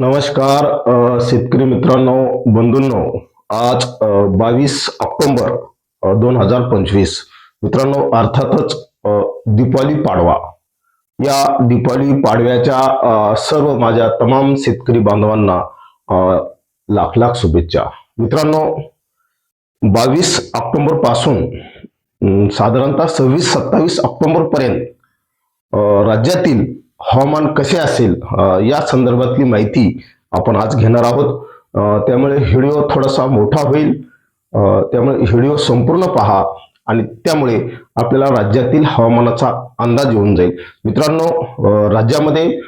नमस्कार शेतकरी मित्रांनो बंधूंनो. आज बावीस ऑक्टोबर दोन हजार पंचवीस. मित्रांनो अर्थातच अ, दीपावली पाडवा. या दीपावली पाडव्याच्या सर्व माझ्या तमाम शेतकरी बांधवांना लाख लाख शुभेच्छा. मित्रांनो बावीस ऑक्टोंबरपासून साधारणतः सव्वीस सत्तावीस ऑक्टोबर पर्यंत राज्यातील हवामान कसे असेल या संदर्भातली माहिती आपण आज घेणार आहोत. त्यामुळे व्हिडिओ थोडासा मोठा होईल. त्यामुळे व्हिडिओ संपूर्ण पहा आणि त्यामुळे आपल्याला राज्यातील हवामानाचा अंदाज येऊन जाईल. मित्रांनो राज्यामध्ये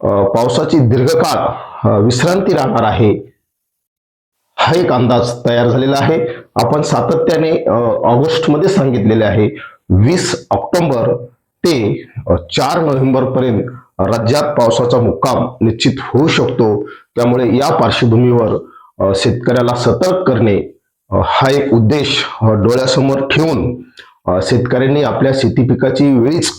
पावसाची दीर्घकाळ विश्रांती राहणार आहे. हा एक अंदाज तयार झालेला आहे. आपण सातत्याने ऑगस्टमध्ये सांगितलेले आहे. वीस ऑक्टोबर ते चार नोव्हेंबर पर्यंत राज्यात पावसाचा मुक्काम निश्चित होऊ शकतो. त्यामुळे या पार्श्वभूमीवर शेतकऱ्याला सतर्क करणे हा एक उद्देश डोळ्यासमोर ठेवून शेतकऱ्यांनी आपल्या शेती पिकाची वेळीच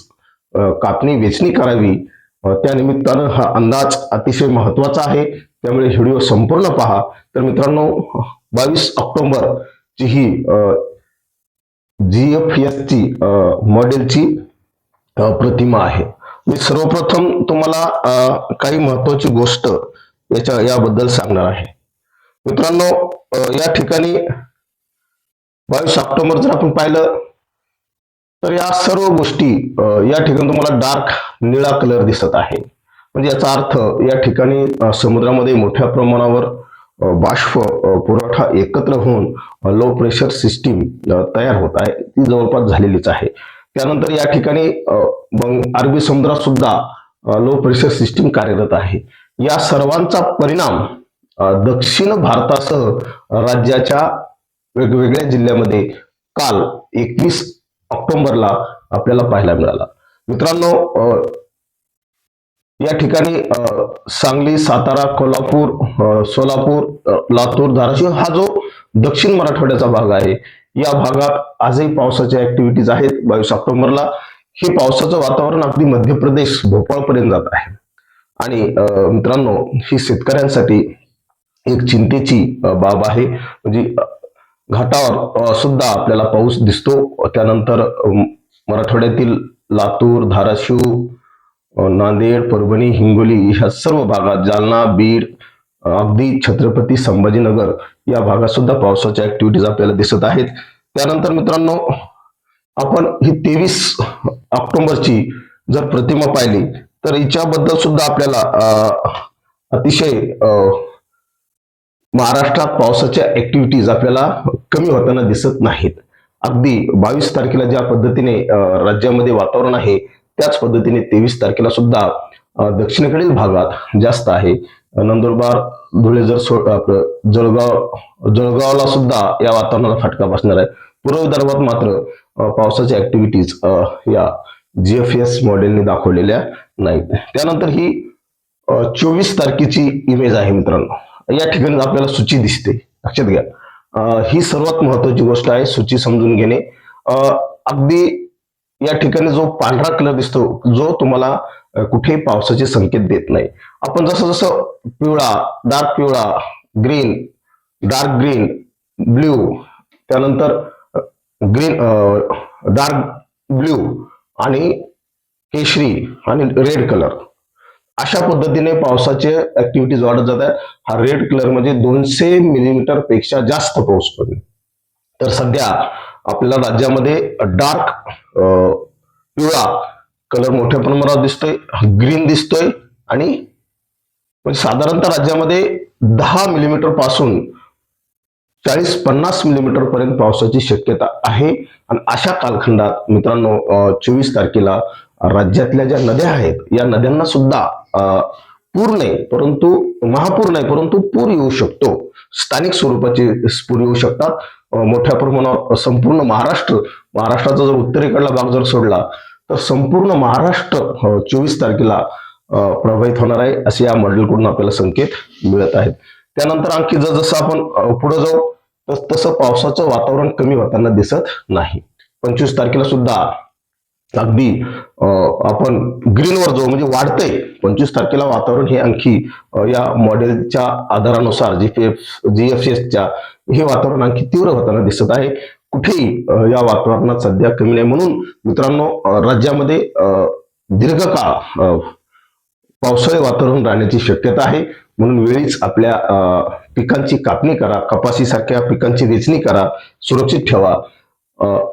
कापणी वेचणी करावी. त्या निमित्तानं हा अंदाज अतिशय महत्त्वाचा आहे. त्यामुळे व्हिडिओ संपूर्ण पहा. तर मित्रांनो बावीस ऑक्टोबर ची ही जी एफ एस ची मॉडेलची प्रतिमा आहे. मी सर्वप्रथम तुम्हाला काही महत्वाची गोष्ट याच्या याबद्दल सांगणार आहे. मित्रांनो या ठिकाणी बावीस ऑक्टोबर जर आपण पाहिलं तर या सर्व गोष्टी या ठिकाणी तुम्हाला डार्क निळा कलर दिसत आहे. म्हणजे याचा अर्थ या ठिकाणी समुद्रामध्ये मोठ्या प्रमाणावर बाष्प पुरवठा एकत्र होऊन लो प्रेशर सिस्टीम तयार होत आहे. ती जवळपास झालेलीच आहे. त्यानंतर या ठिकाणी अरबी समुद्रात सुद्धा लो प्रेशर सिस्टीम कार्यरत आहे. या सर्वांचा परिणाम दक्षिण भारतासह राज्याच्या वेगवेगळ्या जिल्ह्यामध्ये काल एकवीस ऑक्टोबरला आपल्याला पाहायला मिळाला. मित्रांनो या ठिकाणी सांगली सातारा कोल्हापूर सोलापूर लातूर धाराशिव हा जो दक्षिण मराठवाड्याचा भाग आहे या भागात आजही पावसाच्या ऍक्टिव्हिटीज आहेत. बावीस ऑक्टोबरला हे पावसाचं वातावरण अगदी मध्य प्रदेश भोपाळपर्यंत जात आहे. आणि मित्रांनो ही शेतकऱ्यांसाठी एक चिंतेची बाब आहे. म्हणजे घाटावर सुद्धा आपल्याला पाऊस दिसतो. त्यानंतर मराठवाड्यातील लातूर धाराशिव नांदेड परभणी हिंगोली ह्या सर्व भागात जालना बीड अगदी छत्रपती संभाजीनगर या भागात सुद्धा पावसाच्या ऍक्टिव्हिटीज आपल्याला दिसत आहेत. त्यानंतर मित्रांनो आपण ही तेवीस ऑक्टोबरची जर प्रतिमा पाहिली तर हिच्याबद्दल सुद्धा आपल्याला अतिशय महाराष्ट्रात पावसाच्या ऍक्टिव्हिटीज आपल्याला कमी होताना दिसत नाहीत. अगदी बावीस तारखेला ज्या पद्धतीने राज्यामध्ये वातावरण आहे त्याच पद्धतीने तेवीस तारखेला सुद्धा दक्षिणेकडील भागात जास्त आहे. नंदुरबार धुळे जर सो आपलं जळगाव जळगावला सुद्धा या वातावरणाला फटका बसणार आहे. पूर्व विदर्भात मात्र पावसाच्या ऍक्टिव्हिटीज या जीएफएस मॉडेलने दाखवलेल्या नाहीत. त्यानंतर ही चोवीस तारखेची इमेज आहे मित्रांनो. या ठिकाणी आपल्याला सूची दिसते. लक्षात घ्या. ही सर्वात महत्वाची गोष्ट आहे सूची समजून घेणे. अगदी या ठिकाणी जो पांढरा कलर दिसतो जो तुम्हाला कुठेही पावसाचे संकेत देत नाही. आपण जसं जसं पिवळा डार्क पिवळा ग्रीन डार्क ग्रीन ब्ल्यू त्यानंतर ग्रीन डार्क ब्ल्यू आणि केशरी आणि रेड कलर अशा पद्धतीने पावसाचे ऍक्टिव्हिटीज वाढत जात आहेत हा रेड कलर म्हणजे दोनशे मिलीमीटरपेक्षा जास्त पाऊस पडेल तर सध्या आपल्या राज्यामध्ये डार्क पिवळा कलर मोठ्या प्रमाणावर दिसतोय ग्रीन दिसतोय आणि म्हणजे साधारणतः राज्यामध्ये दहा मिलीमीटरपासून चाळीस पन्नास मिलीमीटर पर्यंत पावसाची शक्यता आहे. आणि अशा कालखंडात मित्रांनो चोवीस तारखेला राज्यातल्या ज्या नद्या आहेत या नद्यांना सुद्धा पूर नाही परंतु महापूर नाही परंतु पूर येऊ शकतो. स्थानिक स्वरूपाचे पूर येऊ शकतात. मोठ्या प्रमाणावर संपूर्ण महाराष्ट्र महाराष्ट्राचा जर उत्तरेकडला भाग जर सोडला तर संपूर्ण महाराष्ट्र चोवीस तारखेला प्रभावित होणार आहे असे या मॉडेलकडून आपल्याला संकेत मिळत आहेत. त्यानंतर आणखी जर जसं आपण पुढे जाऊ तस तसं पावसाचं वातावरण कमी होताना दिसत नाही. पंचवीस तारखेला सुद्धा अगदी आपण ग्रीनवर जो म्हणजे वाढतंय. पंचवीस तारखेला वातावरण हे आणखी या मॉडेलच्या आधारानुसार जी एफ जीपीएफ एसच्या हे वातावरण आणखी तीव्र होताना दिसत आहे. कुठेही या वातावरणात सध्या कमी नाही. म्हणून मित्रांनो राज्यामध्ये अं, दीर्घकाळ पावसाळी वातावरण राहण्याची शक्यता आहे. म्हणून वेळीच आपल्या अं, पिकांची कापणी करा कपाशीसारख्या पिकांची वेचणी करा सुरक्षित ठेवा.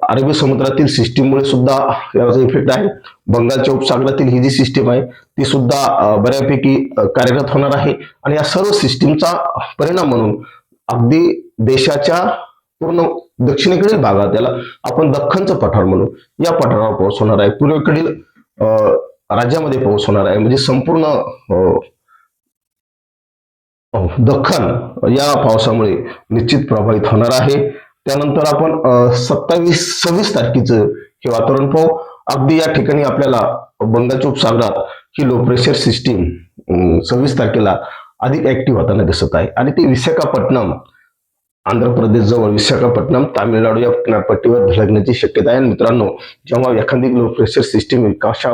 अरबी समुद्रातील सिस्टीममुळे सुद्धा याचा इफेक्ट आहे. बंगालच्या उपसागरातील ही जी सिस्टीम आहे ती सुद्धा बऱ्यापैकी कार्यरत होणार आहे. आणि या सर्व सिस्टीमचा परिणाम म्हणून अगदी देशाच्या पूर्ण दक्षिणेकडील भागात याला आपण दख्खनचं पठार म्हणू. या पठारावर पाऊस होणार आहे. पूर्वेकडील अं, राज्यामध्ये पाऊस होणार आहे. म्हणजे संपूर्ण दख्खन या पावसामुळे निश्चित प्रभावित होणार आहे. त्यानंतर आपण सत्तावीस सव्वीस तारखेचं हे वातावरण पाहू. अगदी या ठिकाणी आपल्याला बंगालच्या उपसागरात ही लो प्रेशर सिस्टीम सव्वीस तारखेला अधिक ऍक्टिव्ह होताना दिसत आहे. आणि ती विशाखापट्टणम आंध्र प्रदेश जवळ विशाखापट्टणम तामिळनाडू या किनारपट्टीवर धडकण्याची शक्यता आहे. आणि मित्रांनो जेव्हा एखादी लो प्रेशर सिस्टीम विकाशा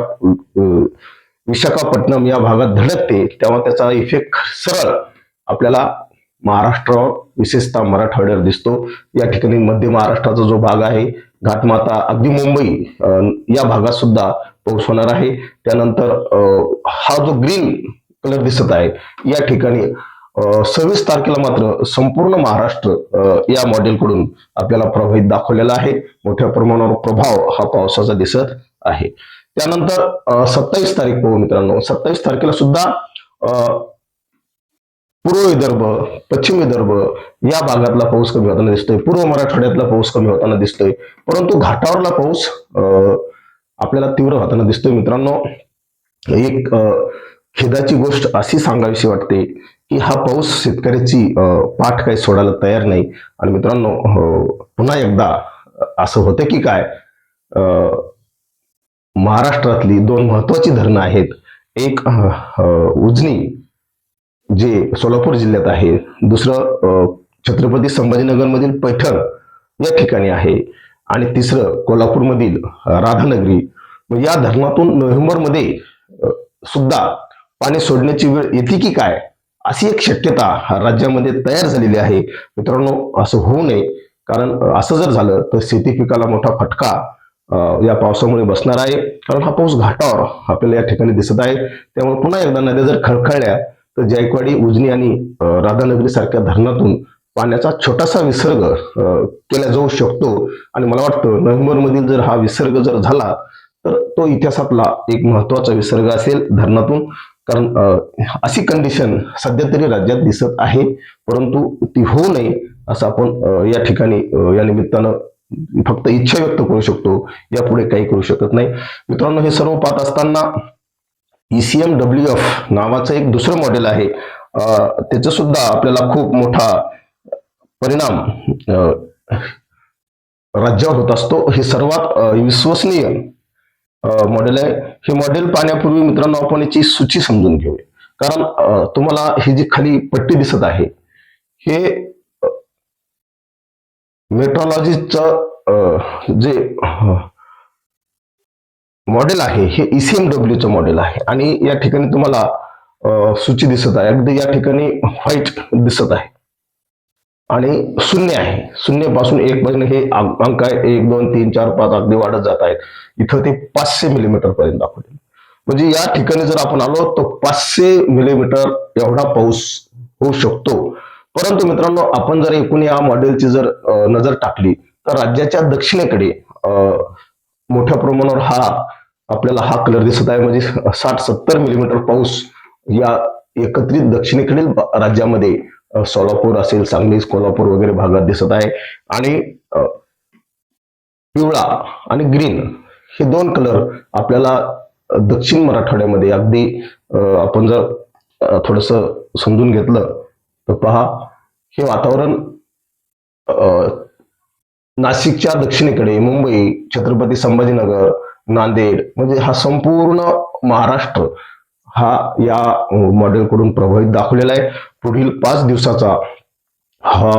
विशाखापट्टणम या भागात धडकते तेव्हा त्याचा इफेक्ट सरळ आपल्याला महाराष्ट्रावर विशेषतः मराठवाड्यावर दिसतो. या ठिकाणी मध्य महाराष्ट्राचा जो भाग आहे घाटमाता अगदी मुंबई या भागात सुद्धा पाऊस होणार आहे. त्यानंतर हा जो ग्रीन कलर दिसत आहे या ठिकाणी सव्वीस तारखेला मात्र संपूर्ण महाराष्ट्र या मॉडेलकडून आपल्याला प्रभावित दाखवलेला आहे. मोठ्या प्रमाणावर प्रभाव हा पावसाचा दिसत आहे. त्यानंतर सत्तावीस तारीख पाहू मित्रांनो. सत्तावीस तारखेला सुद्धा अं, पूर्व विदर्भ पश्चिम विदर्भ या भागातला पाऊस कमी होताना दिसतोय. पूर्व मराठवाड्यातला पाऊस कमी होताना दिसतोय. परंतु घाटावरला पाऊस अं, आपल्याला तीव्र होताना दिसतोय मित्रांनो. एक खेदाची गोष्ट अशी सांगावीशी वाटते की हा पाऊस शेतकऱ्याची अं, पाठ काही सोडायला तयार नाही. आणि मित्रांनो पुन्हा एकदा असं होतं की काय अं, महाराष्ट्रातली दोन महत्वाची धरणं आहेत. एक उजनी जे सोलापूर जिल्ह्यात आहे. दुसरं अं, छत्रपती संभाजीनगरमधील पैठण या ठिकाणी आहे. आणि तिसरं कोल्हापूरमधील राधानगरी. या धरणातून नोव्हेंबरमध्ये सुद्धा पाणी सोडण्याची वेळ येते की काय? अशी एक शक्यता राज्यामध्ये तयार झालेली आहे. मित्रांनो असं होऊ नये. कारण असं जर झालं तर शेती पिकाला मोठा फटका या पावसामुळे बसणार आहे. कारण हा पाऊस घाटावर आपल्याला या ठिकाणी दिसत आहे. त्यामुळे पुन्हा एकदा नद्या जर खळखळल्या तर जायकवाडी उजनी आणि राधानगरी सारख्या धरणातून पाण्याचा छोटासा विसर्ग केला जाऊ शकतो. आणि मला वाटतं नोव्हेंबर मधील जर हा विसर्ग जर झाला तर तो इतिहासातला एक महत्त्वाचा विसर्ग असेल धरणातून. कारण अशी कंडिशन सध्या तरी राज्यात दिसत आहे परंतु ती होऊ नये असं आपण या ठिकाणी या निमित्तानं फक्त इच्छा व्यक्त करू शकतो. यापुढे काही करू शकत नाही. मित्रांनो हे सर्व पाहत असताना ईसीएम डब्ल्यू एफ नावाचं एक दुसरं मॉडेल आहे. त्याचं सुद्धा आपल्याला खूप मोठा परिणाम राज्यावर होत असतो. हे सर्वात विश्वसनीय मॉडेल आहे. हे मॉडेल पाहण्यापूर्वी मित्रांनो आपण याची सूची समजून घेऊया. कारण तुम्हाला ही जी खाली पट्टी दिसत आहे हे मेट्रोलॉजीचं जे मॉडेल आहे हे ईसीएम डब्ल्यूचं मॉडेल आहे. आणि या ठिकाणी तुम्हाला सूची दिसत आहे. अगदी या ठिकाणी व्हाईट दिसत आहे. आणि शून्य आहे. शून्यपासून एक पर्यंत हे अंक आहे एक दोन तीन चार पाच अगदी वाढत जात आहेत. इथं ते पाचशे मिलीमीटर पर्यंत दाखवले म्हणजे या ठिकाणी जर आपण आलो तर पाचशे मिलीमीटर एवढा पाऊस होऊ शकतो. परंतु मित्रांनो आपण जर एकूण या मॉडेलची जर नजर टाकली तर राज्याच्या दक्षिणेकडे अं, मोठ्या प्रमाणावर हा आपल्याला हा कलर दिसत आहे. म्हणजे साठ सत्तर मिलीमीटर पाऊस या एकत्रित दक्षिणेकडील राज्यामध्ये सोलापूर असेल सांगली कोल्हापूर वगैरे भागात दिसत आहे. आणि पिवळा आणि ग्रीन हे दोन कलर आपल्याला दक्षिण मराठवाड्यामध्ये अगदी आपण जर थोडस समजून घेतलं तर पहा हे वातावरण अं, नाशिकच्या दक्षिणेकडे मुंबई छत्रपती संभाजीनगर नांदेड म्हणजे हा संपूर्ण महाराष्ट्र हा या मॉडेलकडून प्रभावित दाखवलेला आहे. पुढील पाच दिवसाचा हा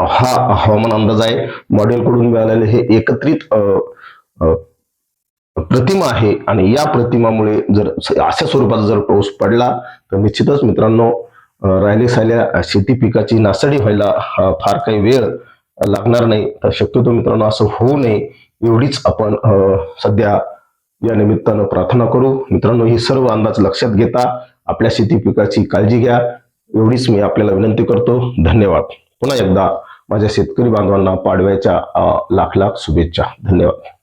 हा हवामान अंदाज आहे. मॉडेलकडून मिळालेले हे एकत्रित प्रतिमा आहे. आणि या प्रतिमामुळे जर अशा स्वरूपाचा जर पाऊस पडला तर निश्चितच मित्रांनो राहिले साल्या शेती पिकाची नासाडी व्हायला फार काही वेळ लागणार नाही. तर शक्यतो मित्रांनो असं होऊ नये एवढीच आपण अं, सध्या या निमित्तानं प्रार्थना करू. मित्रांनो ही सर्व अंदाज लक्षात घेता आपल्या शेती पिकाची काळजी घ्या. एवढीच मी आपल्याला विनंती करतो. धन्यवाद. पुन्हा एकदा माझ्या शेतकरी बांधवांना पाडव्याच्या लाख लाख शुभेच्छा. धन्यवाद.